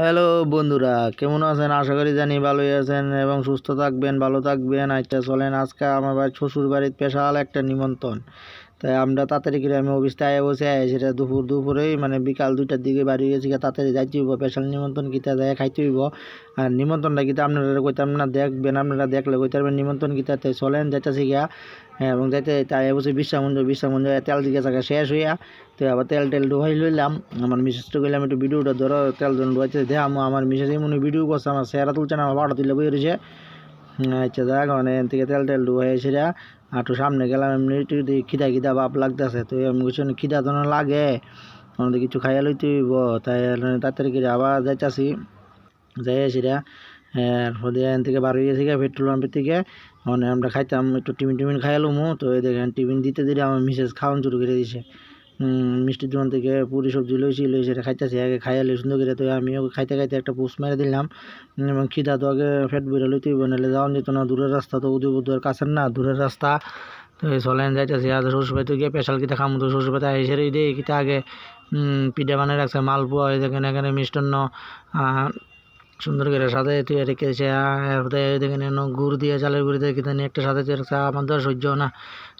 Hello বন্ধুরা। কেমন আছেন? আশা করি জানি ভালোই আছেন এবং সুস্থ থাকবেন, ভালো থাকবেন। আচ্ছা চলেন আজকে আমার বাড়ির শ্বশুর বাড়ির স্পেশাল একটা নিমন্ত্রণ। তাই আমরা তাড়াতাড়ি করে আমি অফিসে আয় বসে সেটা দুপুর দুপুরেই মানে বিকাল দুইটার দিকে বাড়ি গেছি তাড়াতাড়ি যাইতে হইব স্পেশাল নিমন্ত্রণ কিতা যায় খাইতে হইব। আর নিমন্ত্রণটা কিতা আপনারা কইতাম না, দেখবেন আপনারা দেখলে কইতে পারবেন নিমন্ত্রণ কিতা তাই চলেন, যাইতেছি গিয়া। হ্যাঁ এবং যাইতে তাই বসে বিশ্রামঞ্জ বিশ্রামঞ্জ তেল দিকে থাকা শেষ হইয়া তো আবার তেল টেল ডুবাই লইলাম। আমার মিসেসটা কইলাম, একটু ভিডিওটা ধরো, তেল জন ডুবাইতে দেখাম আমার মিসেস এমন ভিডিও করছে, আমার চেহারা তুলছে না, আমার পাটা তুলে বই রয়েছে আচ্ছা দেখ মানে এন থেকে তেল টেল ডুবাই সেটা একটু সামনে গেলাম, এমনি একটু খিদা খিদা ভাব লাগতেছে, তো আমি কিছু খিদা তো লাগে। আমাদের কিছু খাইয়া লইতে হইব। তাই তাড়াতাড়ি করে আবার যাইতাছি। যাই সেটা এরপরে এখান থেকে বার হয়ে গেছি পেট্রোল পাম্পের থেকে মানে আমরা খাইতাম, একটু টিফিন টিফিন খাইলাম তো দেখেন, টিফিন দিতে দিতে আমার মিসেস খাওয়ান শুরু করে দিছে। মিষ্টির দোকান থেকে পুরি সবজি লইছি লই সেটা খাইতেছি। আগে খাইয়া লই সুন্দর করে তো আমিও খাইতে খাইতে একটা পুষ মেরে দিলাম। এবং খিদা তো আগে ফেট বইরে লইতে নাহলে যাওয়ান যেত না। দূরের রাস্তা তো উদয় বুধের কাছের না, দূরের রাস্তা। তো এই চলেন যাইতেছি আর শ্বশুরবাড়িতে গিয়ে স্পেশাল কিতা খামো তো শ্বশুরবাড়িতে এসে দেই, কিতা আগে পিঠা বানিয়ে রাখছে মালপোয়া এই দেখেন এখানে মিষ্টান্ন। সুন্দর করে সাজাই তুই রেখেছে দেখেন গুড় দিয়ে চালের গুড়ি দিয়ে কিনে একটা সাজাতে রাখছে আমার তো সহ্য না।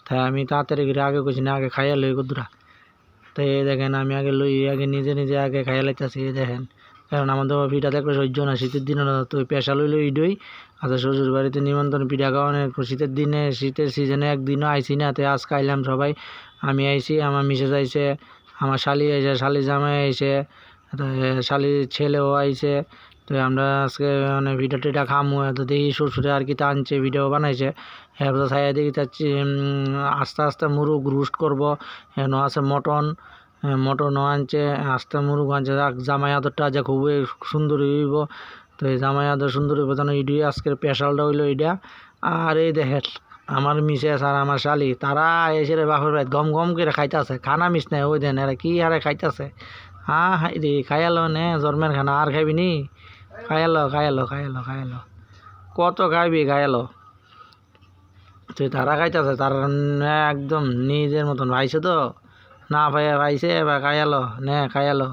তাই আমি তাড়াতাড়ি করে আগে কইছি না, আগে খাইয়া লই গুদুরা তো এই দেখেন, আমি আগে লই, আগে নিজে নিজে আগে খাইয়া লাইতেছি দেখেন। কারণ আমাদের পিঠা দেখলে সহ্য না, শীতের দিনে না, তো পেশা লই লই আচ্ছা শ্বশুর বাড়িতে নিমন্ত্রণ, পিঠা খাওয়ানো শীতের দিনে, শীতের সিজনে একদিনও আইসি না, তো আজ খাইলাম সবাই। আমি আইসি আমার মিসেস আইসে আমার শালি আইসে শালি জামাই আইসে শালির ছেলেও আইসে তো আমরা আজকে মানে ভিডিও টিটা খামু। তো দেখি শ্বশুরে আর কি টানছে, ভিডিও বানাইছে। এরপর ছায়া দেখি চাচ্ছি আস্তে আস্তে মুরগ রুস্ট করব। এন আছে মটন মটনও আনছে, আস্তে মুরগ আনছে। জামাই আদরটা যে খুবই সুন্দর হইব। তো এই জামাই আদর সুন্দর হইব তখন ইডি আজকের স্পেশালটা হইল এটা। আর এই দেখেন, আমার মিসেস আর আমার শালি, তারা এসে বাপের ভাই গম গম করে খাইতেছে। খানা মিস নাই, ওই দেন, এরা কি হারে খাইতেছে? হ্যাঁ রে, খাইয়ালো নে, জন্মের খানা, আর খাইবি নি? খাইয়ালো খায়ালো খায়ালো খায়ালো কত খাইবি খায়ালো তুই তারা খাইতেছে, তারা একদম নিজের মতন। ভাইছে তো? না ভাইয়া ভাইছে বা খাইয়ালো, নে খাইয়ালো।